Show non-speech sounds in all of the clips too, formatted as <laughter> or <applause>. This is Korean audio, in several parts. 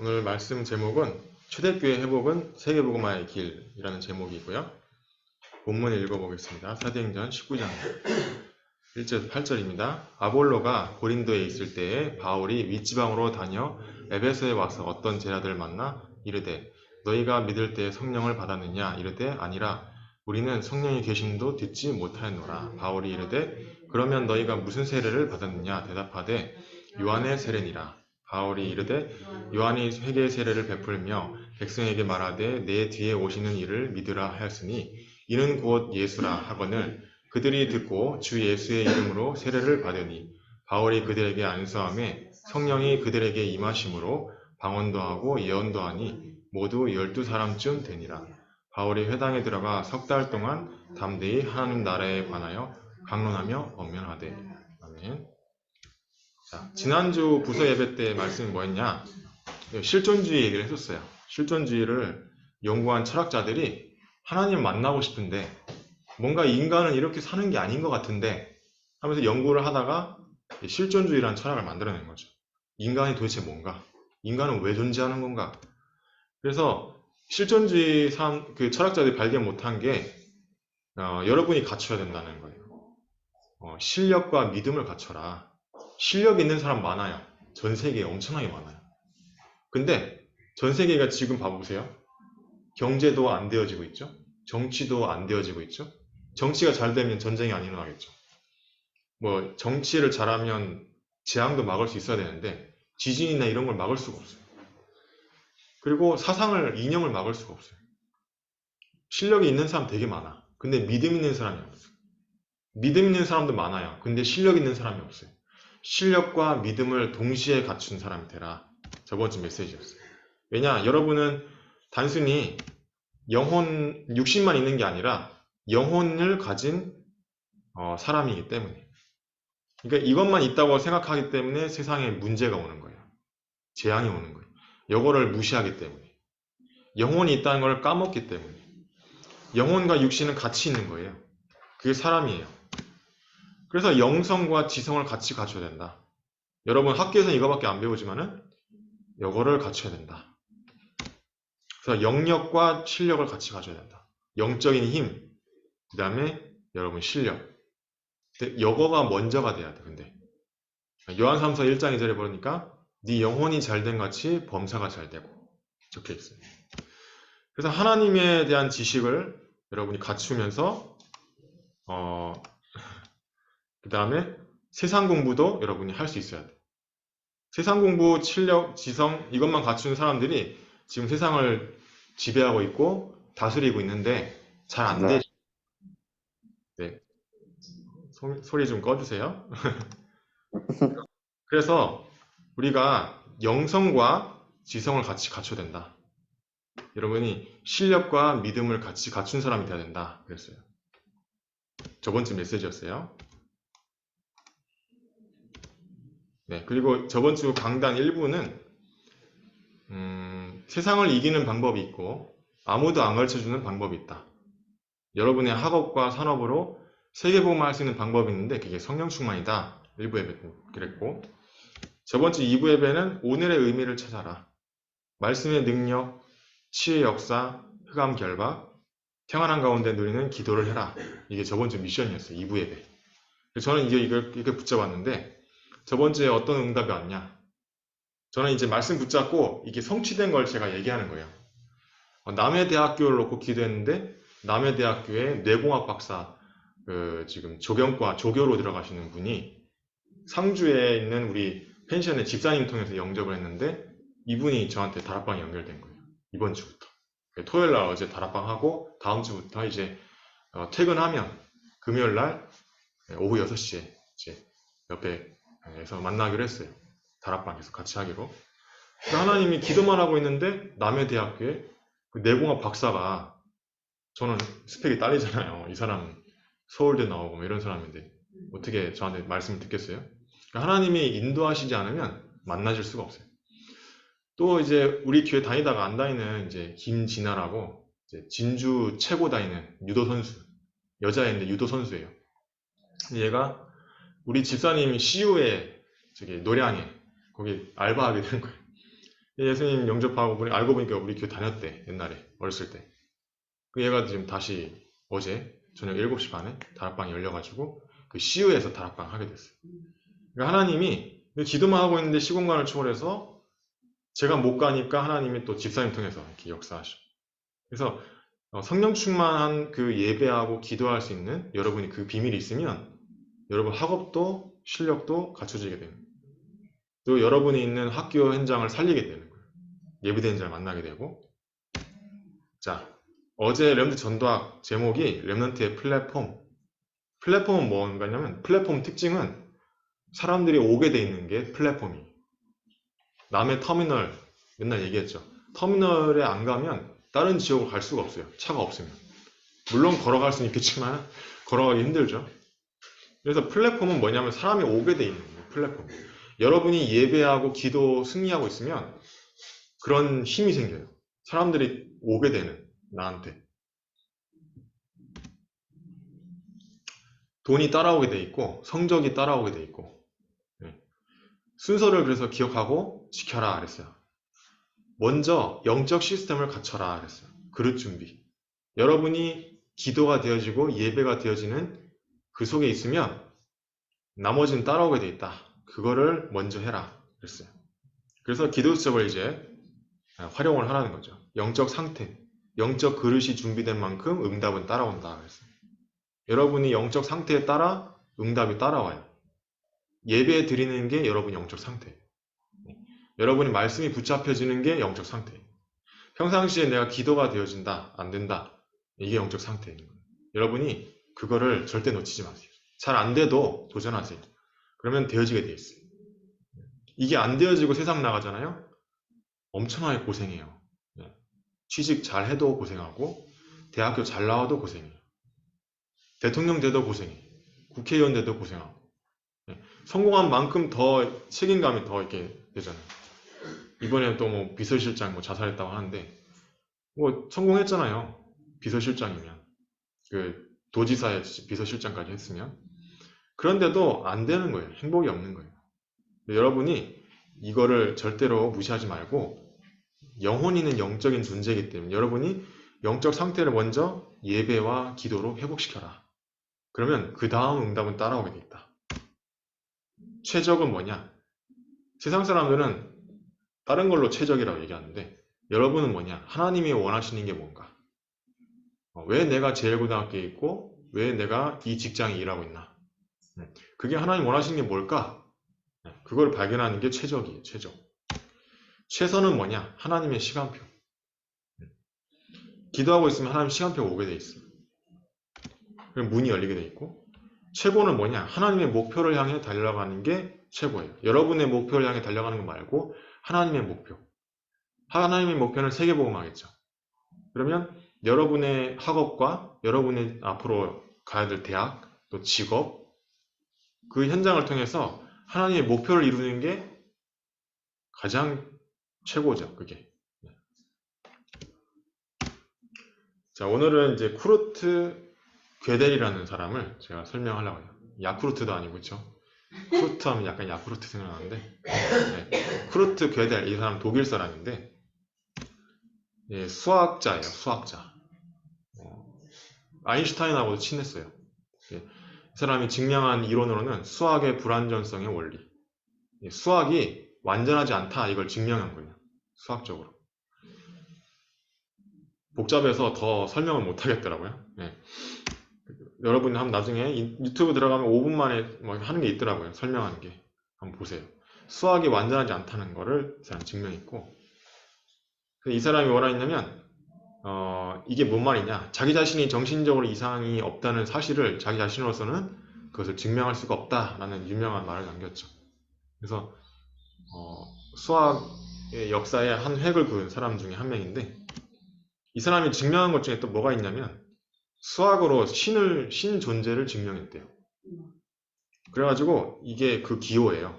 오늘 말씀 제목은 초대교회 회복은 세계복음화의 길이라는 제목이고요. 본문 읽어보겠습니다. 사도행전 19장 1절 8절입니다. 아볼로가 고린도에 있을 때에 바울이 윗지방으로 다녀 에베소에 와서 어떤 제자들을 만나 이르되 너희가 믿을 때 성령을 받았느냐 이르되 아니라 우리는 성령이 계심도 듣지 못하였노라. 바울이 이르되 그러면 너희가 무슨 세례를 받았느냐 대답하되 요한의 세례니라. 바울이 이르되 요한이 회개 세례를 베풀며 백성에게 말하되 내 뒤에 오시는 이를 믿으라 하였으니 이는 곧 예수라 하거늘 그들이 듣고 주 예수의 이름으로 세례를 받으니 바울이 그들에게 안수함에 성령이 그들에게 임하심으로 방언도 하고 예언도 하니 모두 열두 사람쯤 되니라 바울이 회당에 들어가 석 달 동안 담대히 하나님 나라에 관하여 강론하며 언면하되 아멘. 자, 지난주 부서 예배 때 말씀이 뭐였냐? 실존주의 얘기를 했었어요. 실존주의를 연구한 철학자들이 하나님 만나고 싶은데 뭔가 인간은 이렇게 사는 게 아닌 것 같은데 하면서 연구를 하다가 실존주의라는 철학을 만들어낸 거죠. 인간이 도대체 뭔가? 인간은 왜 존재하는 건가? 그래서 실존주의 사람, 그 철학자들이 발견 못한 게 어, 여러분이 갖춰야 된다는 거예요. 어, 실력과 믿음을 갖춰라. 실력 있는 사람 많아요. 전 세계에 엄청나게 많아요. 근데 전 세계가 지금 봐보세요. 경제도 안 되어지고 있죠. 정치도 안 되어지고 있죠. 정치가 잘 되면 전쟁이 안 일어나겠죠. 뭐 정치를 잘하면 재앙도 막을 수 있어야 되는데 지진이나 이런 걸 막을 수가 없어요. 그리고 사상을 이념을 막을 수가 없어요. 실력이 있는 사람 되게 많아. 근데 믿음 있는 사람이 없어요. 믿음 있는 사람도 많아요. 근데 실력 있는 사람이 없어요. 실력과 믿음을 동시에 갖춘 사람이 되라. 저번 주 메시지였어요. 왜냐, 여러분은 단순히 영혼, 육신만 있는 게 아니라 영혼을 가진 어, 사람이기 때문에. 그러니까 이것만 있다고 생각하기 때문에 세상에 문제가 오는 거예요. 재앙이 오는 거예요. 이거를 무시하기 때문에. 영혼이 있다는 걸 까먹기 때문에. 영혼과 육신은 같이 있는 거예요. 그게 사람이에요. 그래서 영성과 지성을 같이 갖춰야 된다. 여러분 학교에서는 이거밖에 안 배우지만은 이거를 갖춰야 된다. 그래서 영역과 실력을 같이 가져야 된다. 영적인 힘, 그 다음에 여러분 실력. 근데 여거가 먼저가 돼야 돼. 근데 요한삼서 1장 2절에 보니까 네 영혼이 잘된 같이 범사가 잘 되고 적혀 있어요. 그래서 하나님에 대한 지식을 여러분이 갖추면서 어, 그 다음에 세상 공부도 여러분이 할 수 있어야 돼. 세상 공부, 실력, 지성 이것만 갖춘 사람들이 지금 세상을 지배하고 있고 다스리고 있는데 잘안 네. 되죠. 네. 소, 소리 좀 꺼주세요. <laughs> 그래서 우리가 영성과 지성을 같이 갖춰야 된다. 여러분이 실력과 믿음을 같이 갖춘 사람이 돼야 된다. 그랬어요. 저번 주 메시지였어요. 네, 그리고 저번 주 강단 1부는 음, 세상을 이기는 방법이 있고 아무도 안 가르쳐주는 방법이 있다. 여러분의 학업과 산업으로 세계복음을 할 수 있는 방법이 있는데 그게 성령 충만이다. 1부 예배 때 그랬고 저번 주 2부 예배는 오늘의 의미를 찾아라. 말씀의 능력, 치의 역사, 흑암 결박, 평안한 가운데 누리는 기도를 해라. 이게 저번 주 미션이었어요. 2부 예배. 저는 이제 이걸 이렇게 붙잡았는데 저번 주에 어떤 응답이 왔냐? 저는 이제 말씀 붙잡고 이게 성취된 걸 제가 얘기하는 거예요. 어, 남해대학교를 놓고 기도했는데 남해대학교에 뇌공학 박사 그 지금 조경과 조교로 들어가시는 분이 상주에 있는 우리 펜션의 집사님 통해서 영접을 했는데 이분이 저한테 다락방에 연결된 거예요. 이번 주부터. 토요일 날 어제 다락방 하고 다음 주부터 이제 어, 퇴근하면 금요일 날 오후 6시에 이제 옆에 서 만나기로 했어요. 다락방에서 같이 하기로. 그래서 하나님이 기도만 하고 있는데 남해 대학교에 그 내공학 박사가 저는 스펙이 딸리잖아요. 이 사람은 서울대 나오고 뭐 이런 사람인데 어떻게 저한테 말씀을 듣겠어요? 그러니까 하나님이 인도하시지 않으면 만나실 수가 없어요. 또 이제 우리 교회 다니다가 안 다니는 이제 김진아라고 이제 진주 최고 다니는 유도 선수 여자인데 유도 선수예요. 얘가 우리 집사님이 CU에 저기 노량에 거기 알바하게 된 거예요. 예수님 영접하고 알고 보니까 우리 교회 다녔대 옛날에 어렸을 때. 그 얘가 지금 다시 어제 저녁 7시 반에 다락방이 열려가지고 그 CU에서 다락방 하게 됐어요. 그러니까 하나님이 기도만 하고 있는데 시공간을 초월해서 제가 못 가니까 하나님이 또 집사님 통해서 이렇게 역사하시고 그래서 어, 성령 충만한 그 예배하고 기도할 수 있는 여러분이 그 비밀이 있으면 여러분 학업도 실력도 갖춰지게 됩니다. 또 여러분이 있는 학교 현장을 살리게 되는 거예요. 예비된 자를 만나게 되고. 자 어제 렘드 전도학 제목이 렘넌트의 플랫폼. 플랫폼은 뭔가냐면 플랫폼 특징은 사람들이 오게 돼 있는 게 플랫폼이. 남의 터미널 맨날 얘기했죠. 터미널에 안 가면 다른 지역으로 갈 수가 없어요. 차가 없으면. 물론 걸어갈 수는 있겠지만 걸어가기 힘들죠 그래서 플랫폼은 뭐냐면 사람이 오게 돼 있는 거예요 플랫폼 여러분이 예배하고 기도 승리하고 있으면 그런 힘이 생겨요 사람들이 오게 되는 나한테 돈이 따라오게 돼 있고 성적이 따라오게 돼 있고 네. 순서를 그래서 기억하고 지켜라 그랬어요. 먼저 영적 시스템을 갖춰라 그랬어요. 그릇 준비. 여러분이 기도가 되어지고 예배가 되어지는 그 속에 있으면 나머지는 따라오게 돼 있다. 그거를 먼저 해라 그랬어요. 그래서 기도 수첩을 이제 활용을 하라는 거죠. 영적 상태, 영적 그릇이 준비된 만큼 응답은 따라온다 그랬어요. 여러분이 영적 상태에 따라 응답이 따라와요. 예배 드리는 게 여러분 영적 상태예요. 여러분이 말씀이 붙잡혀지는 게 영적 상태예요. 평상시에 내가 기도가 되어진다, 안 된다. 이게 영적 상태인 거예요. 여러분이 그거를 절대 놓치지 마세요. 잘 안 돼도 도전하세요. 그러면 되어지게 돼 있어요. 이게 안 되어지고 세상 나가잖아요. 엄청나게 고생해요. 취직 잘 해도 고생하고 대학교 잘 나와도 고생해요. 대통령 돼도 고생해. 국회의원 돼도 고생하고. 네. 성공한 만큼 더 책임감이 더 이렇게 되잖아요. 이번에 또 뭐 비서실장 뭐 자살했다고 하는데 뭐 성공했잖아요. 비서실장이면 그 도지사의 비서실장까지 했으면 그런데도 안 되는 거예요. 행복이 없는 거예요. 여러분이 이거를 절대로 무시하지 말고 영혼이는 영적인 존재이기 때문에 여러분이 영적 상태를 먼저 예배와 기도로 회복시켜라. 그러면 그 다음 응답은 따라오게 돼 있다. 최적은 뭐냐? 세상 사람들은 다른 걸로 최적이라고 얘기하는데 여러분은 뭐냐? 하나님이 원하시는 게 뭔가? 어, 왜 내가 제일고등학교에 있고 왜 내가 이 직장에 일하고 있나? 음, 그게 하나님 원하시는 게 뭘까? 네, 그걸 발견하는 게 최적이에요. 최적. 최선은 뭐냐? 하나님의 시간표. 음, 기도하고 있으면 하나님 시간표가 오게 돼 있어요. 그럼 문이 열리게 돼 있고 최고는 뭐냐? 하나님의 목표를 향해 달려가는 게 최고예요. 여러분의 목표를 향해 달려가는 거 말고 하나님의 목표. 하나님의 목표는 세계복음하겠죠. 그러면 여러분의 학업과 여러분의 앞으로 가야 될 대학, 또 직업, 그 현장을 통해서 하나님의 목표를 이루는 게 가장 최고죠. 그게. 자, 오늘은 이제 쿠르트 괴델이라는 사람을 제가 설명하려고 해요. 야쿠르트도 아니고, 그쵸? 쿠르트 하면 약간 야쿠르트 생각나는데, 네. 쿠르트 괴델, 이 사람 독일 사람인데, 예, 수학자예요, 수학자. 어, 아인슈타인하고도 친했어요. 예, 이 사람이 증명한 이론으로는 수학의 불완전성의 원리. 예, 수학이 완전하지 않다, 이걸 증명한 거예요. 수학적으로. 복잡해서 더 설명을 못 하겠더라고요. 예. 여러분이 한번 나중에 유튜브 들어가면 5분 만에 뭐 하는 게 있더라고요. 설명하는 게. 한번 보세요. 수학이 완전하지 않다는 거를 이 사람 증명했고 이 사람이 뭐라 했냐면 어, 이게 뭔 말이냐 자기 자신이 정신적으로 이상이 없다는 사실을 자기 자신으로서는 그것을 증명할 수가 없다라는 유명한 말을 남겼죠. 그래서 어, 수학의 역사에 한 획을 그은 사람 중에 한 명인데 이 사람이 증명한 것 중에 또 뭐가 있냐면 수학으로 신을 신 존재를 증명했대요. 그래가지고 이게 그 기호예요.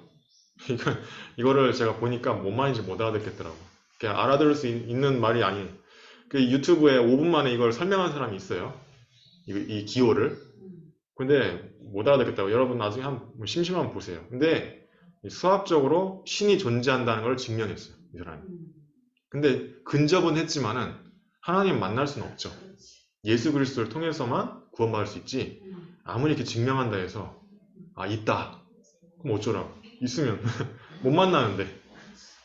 <laughs> 이거 이거를 제가 보니까 뭔 말인지 못 알아듣겠더라고. 그냥 알아들을 수 있, 는 말이 아닌. 그 유튜브에 5분 만에 이걸 설명한 사람이 있어요. 이, 이 기호를. 근데 못 알아듣겠다고. 여러분 나중에 한 심심하면 보세요. 근데 수학적으로 신이 존재한다는 걸 증명했어요. 이 사람이. 음, 근데 근접은 했지만은 하나님 만날 수는 없죠. 예수 그리스도를 통해서만 구원받을 수 있지. 음, 아무리 이렇게 증명한다 해서 아 있다. 그럼 어쩌라고? 있으면 <laughs> 못 만나는데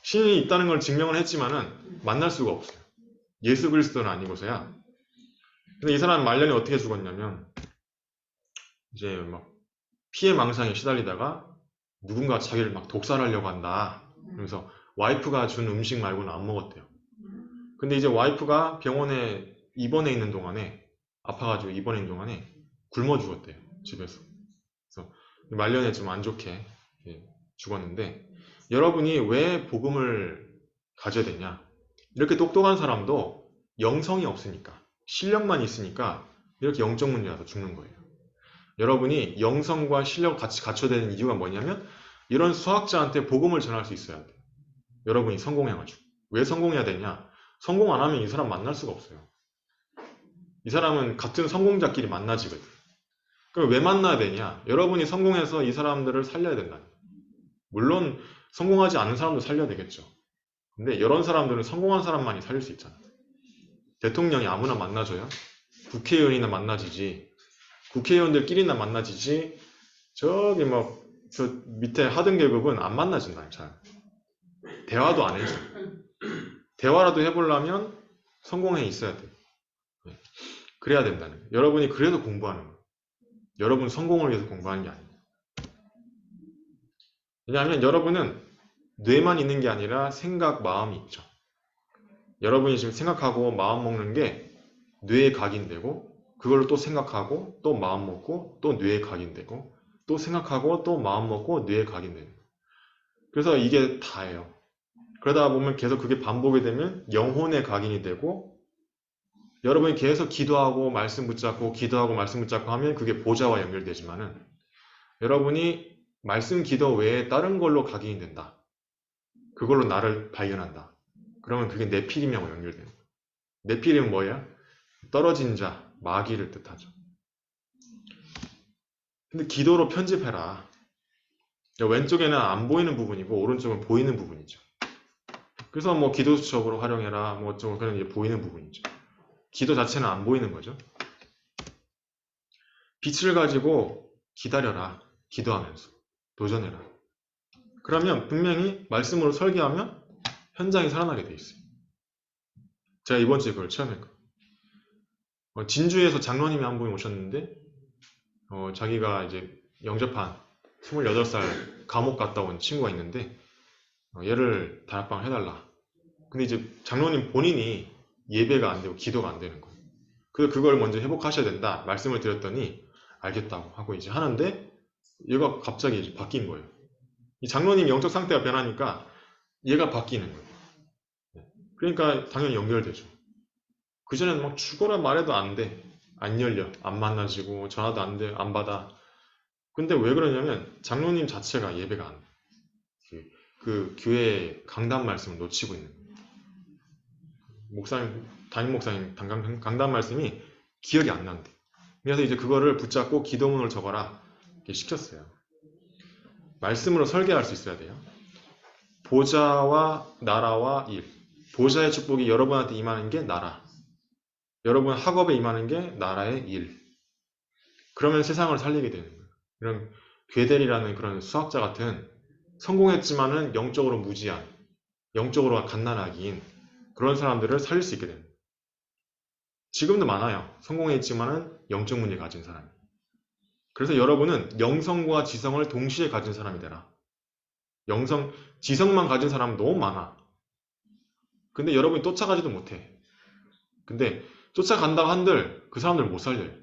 신이 있다는 걸 증명을 했지만은 만날 수가 없어요. 예수 그리스도는 아니고서야. 근데 이 사람 말년이 어떻게 죽었냐면 이제 막 피해 망상에 시달리다가 누군가 자기를 막 독살하려고 한다. 그러면서 와이프가 준 음식 말고는 안 먹었대요. 음, 근데 이제 와이프가 병원에 입원해 있는 동안에 아파가지고 입원해 있는 동안에 굶어 죽었대요 집에서. 그래서 말년에 좀 안 좋게 예, 죽었는데 여러분이 왜 복음을 가져야 되냐? 이렇게 똑똑한 사람도 영성이 없으니까 실력만 있으니까 이렇게 영적 문제라서 죽는 거예요. 여러분이 영성과 실력 같이 갖춰야 되는 이유가 뭐냐면 이런 수학자한테 복음을 전할 수 있어야 돼요. 여러분이 성공해가지고 왜 성공해야 되냐? 성공 안 하면 이 사람 만날 수가 없어요. 이 사람은 같은 성공자끼리 만나지거든. 그럼 왜 만나야 되냐? 여러분이 성공해서 이 사람들을 살려야 된다. 물론 성공하지 않은 사람도 살려야 되겠죠. 근데 이런 사람들은 성공한 사람만이 살릴 수 있잖아. 대통령이 아무나 만나줘요? 국회의원이나 만나지지. 국회의원들끼리나 만나지지. 저기 뭐, 저 밑에 하등 계급은 안 만나진다, 잘. 대화도 안 해줘. 대화라도 해보려면 성공해 있어야 돼. 네. 그래야 된다는 거예요. 여러분이 그래서 공부하는 거예요. 여러분 성공을 위해서 공부하는 게 아니에요. 왜냐하면 여러분은 뇌만 있는 게 아니라 생각, 마음이 있죠. 여러분이 지금 생각하고 마음 먹는 게 뇌에 각인되고 그걸로 또 생각하고 또 마음 먹고 또 뇌에 각인되고 또 생각하고 또 마음 먹고 뇌에 거예요. 그래서 이게 다예요. 그러다 보면 계속 그게 반복이 되면 영혼에 각인이 되고 여러분이 계속 기도하고 말씀 붙잡고 기도하고 말씀 붙잡고 하면 그게 보좌와 연결되지만은 여러분이 말씀 기도 외에 다른 걸로 각인이 된다. 그걸로 나를 발견한다. 그러면 그게 네피림하고 연결돼요. 네피림은 뭐야? 떨어진 자, 마귀를 뜻하죠. 근데 기도로 편집해라. 왼쪽에는 안 보이는 부분이고 오른쪽은 보이는 부분이죠. 그래서 뭐 기도 수첩으로 활용해라. 뭐 어쩌고 그런 게 보이는 부분이죠. 기도 자체는 안 보이는 거죠. 빛을 가지고 기다려라. 기도하면서 도전해라. 그러면 분명히 말씀으로 설계하면 현장이 살아나게 돼 있어요. 제가 이번 주에 그걸 체험했거든요. 어, 진주에서 장로님이 한 분이 오셨는데 어, 자기가 이제 영접한 28살 감옥 갔다 온 친구가 있는데 어, 얘를 다락방 해달라. 근데 이제 장로님 본인이 예배가 안 되고 기도가 안 되는 거예요. 그래서 그걸 먼저 회복하셔야 된다. 말씀을 드렸더니 알겠다고 하고 이제 하는데 얘가 갑자기 이제 바뀐 거예요. 이 장로님 영적 상태가 변하니까 얘가 바뀌는 거예요. 네. 그러니까 당연히 연결되죠. 그전에는 막 죽어라 말해도 안 돼. 안 열려. 안 만나지고 전화도 안 돼. 안 받아. 근데 왜 그러냐면 장로님 자체가 예배가 안 돼. 그, 그 교회 강단 말씀을 놓치고 있는 거예요. 목사님, 담임 목사님 강단, 강단 말씀이 기억이 안 난대. 그래서 이제 그거를 붙잡고 기도문을 적어라. 이렇게 시켰어요. 말씀으로 설계할 수 있어야 돼요. 보좌와 나라와 일. 보좌의 축복이 여러분한테 임하는 게 나라. 여러분 학업에 임하는 게 나라의 일. 그러면 세상을 살리게 되는 거예요. 이런 괴델이라는 그런 수학자 같은 성공했지만은 영적으로 무지한, 영적으로 갓난아기인 그런 사람들을 살릴 수 있게 됩니다. 지금도 많아요. 성공했지만은 영적 문제 가진 사람이. 그래서 여러분은 영성과 지성을 동시에 가진 사람이 되라. 영성, 지성만 가진 사람은 너무 많아. 근데 여러분이 쫓아가지도 못해. 근데 쫓아간다고 한들 그 사람들 못 살려요.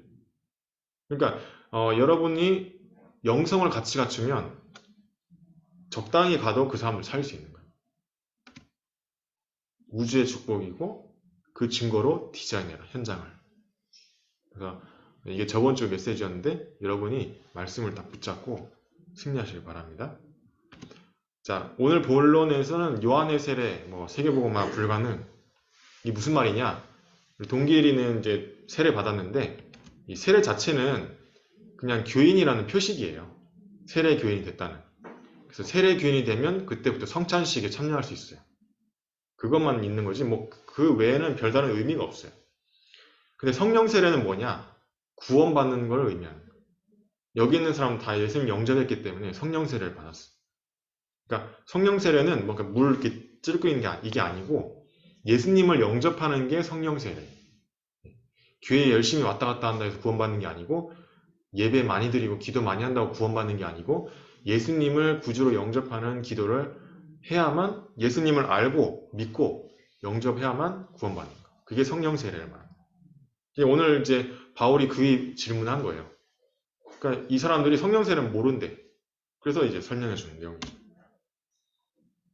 그러니까 어, 여러분이 영성을 같이 갖추면 적당히 가도 그 사람을 살릴 수 있는 거예요. 우주의 축복이고 그 증거로 디자인해라 현장을. 그래서 이게 저번 주 메시지였는데 여러분이 말씀을 딱 붙잡고 승리하시길 바랍니다. 자 오늘 본론에서는 요한의 세례, 뭐 세계복음화 불가능 이 무슨 말이냐? 동기리는 이제 세례 받았는데 이 세례 자체는 그냥 교인이라는 표식이에요. 세례 교인이 됐다는. 그래서 세례 교인이 되면 그때부터 성찬식에 참여할 수 있어요. 그것만 있는 거지 뭐 그 외에는 별다른 의미가 없어요. 근데 성령 세례는 뭐냐? 구원받는 걸 의미하는 거예요. 여기 있는 사람은 다 예수님 영접했기 때문에 성령 세례를 받았어. 그러니까 성령 세례는 뭔가 물 이렇게 찔끄는 게 아- 이게 아니고 예수님을 영접하는 게 성령 세례. 교회 열심히 왔다 갔다 한다 해서 구원받는 게 아니고 예배 많이 드리고 기도 많이 한다고 구원받는 게 아니고 예수님을 구주로 영접하는 기도를 해야만 예수님을 알고 믿고 영접해야만 구원받는 거. 그게 성령 세례를 말합니다. 오늘 이제 바울이 그 질문을 한 거예요. 그러니까 이 사람들이 성령 세례는 모른대. 그래서 이제 설명해 주는 내용이죠.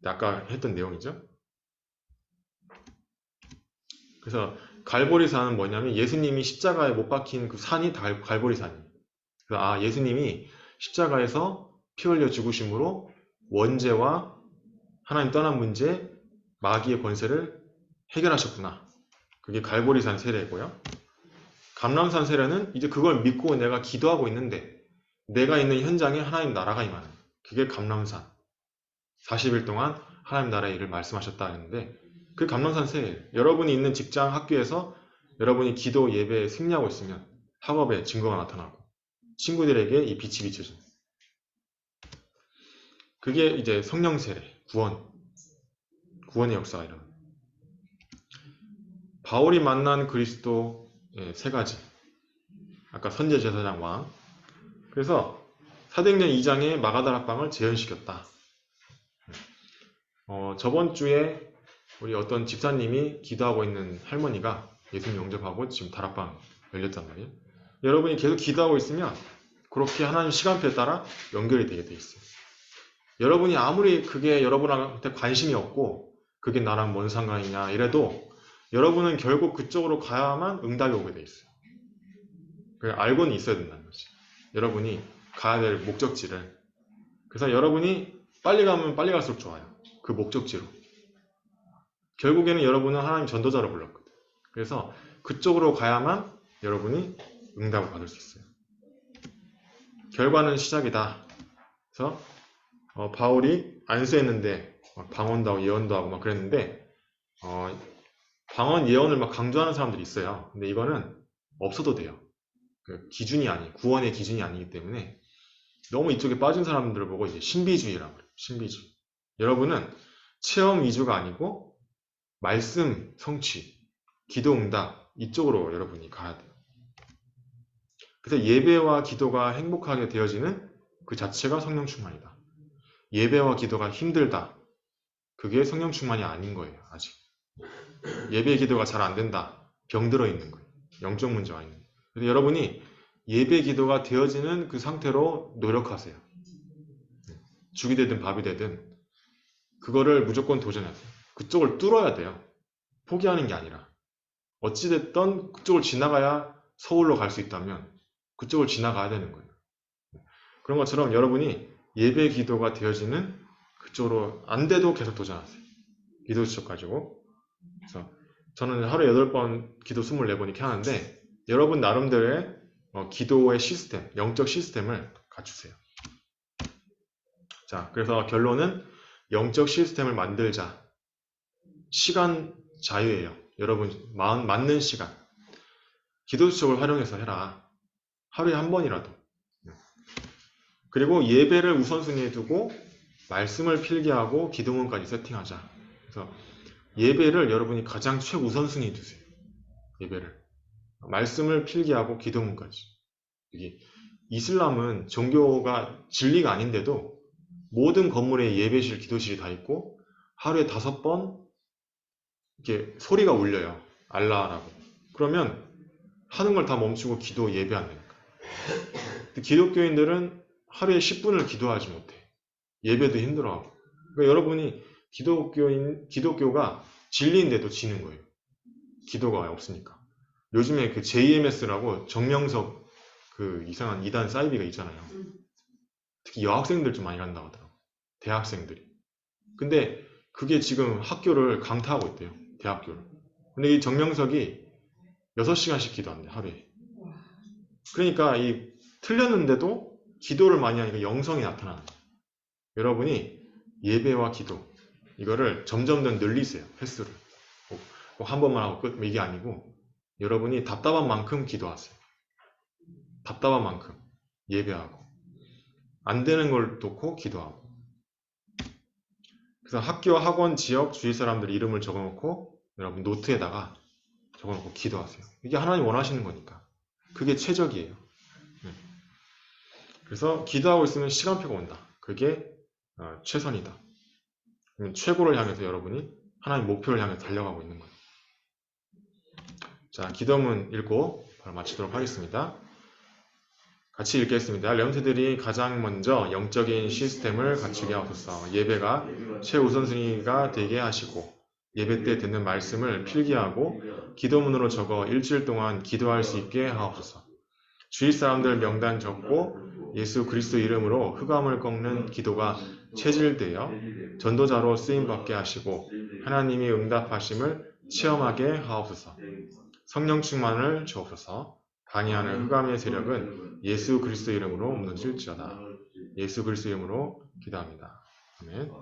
아까 했던 내용이죠. 그래서 갈보리산은 뭐냐면 예수님이 십자가에 못 박힌 그 산이 달- 갈보리산이에요. 아 예수님이 십자가에서 피 흘려 죽으심으로 원죄와 하나님 떠난 문제, 마귀의 권세를 해결하셨구나. 그게 갈보리산 세례고요. 감람산 세례는 이제 그걸 믿고 내가 기도하고 있는데 내가 있는 현장에 하나님 나라가 임하는 그게 감람산. 40일 동안 하나님 나라의 일을 말씀하셨다 했는데 그 감람산 세례예요. 여러분이 있는 직장, 학교에서 여러분이 기도, 예배에 승리하고 있으면 학업에 증거가 나타나고 친구들에게 이 빛이 비춰져. 그게 이제 성령 세례, 구원, 구원의 역사가 일어나. 바울이 만난 그리스도 예, 세 가지. 아까 선제 제사장 왕. 그래서 사도행전 2장에 마가다락방을 재현시켰다. 어, 저번 주에 우리 어떤 집사님이 기도하고 있는 할머니가 예수님 영접하고 지금 다락방 열렸단 말이에요. 여러분이 계속 기도하고 있으면 그렇게 하나님 시간표에 따라 연결이 되게 돼 있어요. 여러분이 아무리 그게 여러분한테 관심이 없고 그게 나랑 뭔 상관이냐 이래도 여러분은 결국 그쪽으로 가야만 응답이 오게 돼 있어요. 그 알고는 있어야 된다는 거지. 여러분이 가야 될 목적지를. 그래서 여러분이 빨리 가면 빨리 갈수록 좋아요. 그 목적지로. 결국에는 여러분은 하나님 전도자로 불렀거든. 그래서 그쪽으로 가야만 여러분이 응답을 받을 수 있어요. 결과는 시작이다. 그래서 어, 바울이 안수했는데 막 방언도 하고 예언도 하고 막 그랬는데 어, 방언 예언을 막 강조하는 사람들이 있어요. 근데 이거는 없어도 돼요. 그 기준이 아니, 구원의 기준이 아니기 때문에 너무 이쪽에 빠진 사람들을 보고 이제 신비주의라고 그래요. 신비주의. 여러분은 체험 위주가 아니고 말씀 성취, 기도 응답 이쪽으로 여러분이 가야 돼요. 그래서 예배와 기도가 행복하게 되어지는 그 자체가 성령 충만이다. 예배와 기도가 힘들다. 그게 성령 충만이 아닌 거예요. 아직. 예배 기도가 잘 안 된다. 병들어 있는 거예요. 영적 문제가 있는 거예요. 그래서 여러분이 예배 기도가 되어지는 그 상태로 노력하세요. 죽이 되든 밥이 되든 그거를 무조건 도전하세요. 그쪽을 뚫어야 돼요. 포기하는 게 아니라 어찌됐던 그쪽을 지나가야 서울로 갈 수 있다면 그쪽을 지나가야 되는 거예요. 그런 것처럼 여러분이 예배 기도가 되어지는 그쪽으로 안 돼도 계속 도전하세요. 기도 수첩 가지고. 그래서 저는 하루에 8번 기도 24번 이렇게 하는데 여러분 나름대로의 어, 기도의 시스템, 영적 시스템을 갖추세요. 자, 그래서 결론은 영적 시스템을 만들자. 시간 자유예요. 여러분 마음 맞는 시간. 기도 수첩을 활용해서 해라. 하루에 한 번이라도. 그리고 예배를 우선순위에 두고 말씀을 필기하고 기도문까지 세팅하자. 그래서 예배를 여러분이 가장 최우선순위에 두세요. 예배를. 말씀을 필기하고 기도문까지. 여기 이슬람은 종교가 진리가 아닌데도 모든 건물에 예배실, 기도실이 다 있고 하루에 다섯 번 이렇게 소리가 울려요. 알라라고. 그러면 하는 걸 다 멈추고 기도 예배한다니까. 기독교인들은 하루에 10분을 기도하지 못해. 예배도 힘들어하고. 그러니까 여러분이 기독교인, 기독교가 진리인데도 지는 거예요. 기도가 없으니까. 요즘에 그 JMS라고 정명석 그 이상한 이단 사이비가 있잖아요. 특히 여학생들 좀 많이 간다고 하더라고. 대학생들이. 근데 그게 지금 학교를 강타하고 있대요. 대학교를. 근데 이 정명석이 6시간씩 기도한대, 하루에. 그러니까 이 틀렸는데도 기도를 많이 하니까 영성이 나타나는 거예요. 여러분이 예배와 기도, 이거를 점점 더 늘리세요. 횟수를. 꼭, 꼭한 번만 하고 끝 이게 아니고 여러분이 답답한 만큼 기도하세요. 답답한 만큼 예배하고 안 되는 걸 놓고 기도하고 그래서 학교, 학원, 지역, 주위 사람들 이름을 적어놓고 여러분 노트에다가 적어놓고 기도하세요. 이게 하나님 원하시는 거니까. 그게 최적이에요. 음. 그래서 기도하고 있으면 시간표가 온다. 그게 어, 최선이다. 그럼 최고를 향해서 여러분이 하나님 목표를 향해 달려가고 있는 거예요. 자, 기도문 읽고 바로 마치도록 하겠습니다. 같이 읽겠습니다. 렘세들이 가장 먼저 영적인 시스템을 갖추게 하소서. 예배가 최우선순위가 되게 하시고 예배 때 듣는 말씀을 필기하고 기도문으로 적어 일주일 동안 기도할 수 있게 하옵소서. 주위 사람들 명단 적고 예수 그리스도 이름으로 흑암을 꺾는 기도가 체질되어 전도자로 쓰임 받게 하시고 하나님이 응답하심을 체험하게 하옵소서. 성령 충만을 주옵소서. 방해하는 흑암의 세력은 예수 그리스도 이름으로 무너질지어다. 예수 그리스도 이름으로 기도합니다. 아멘.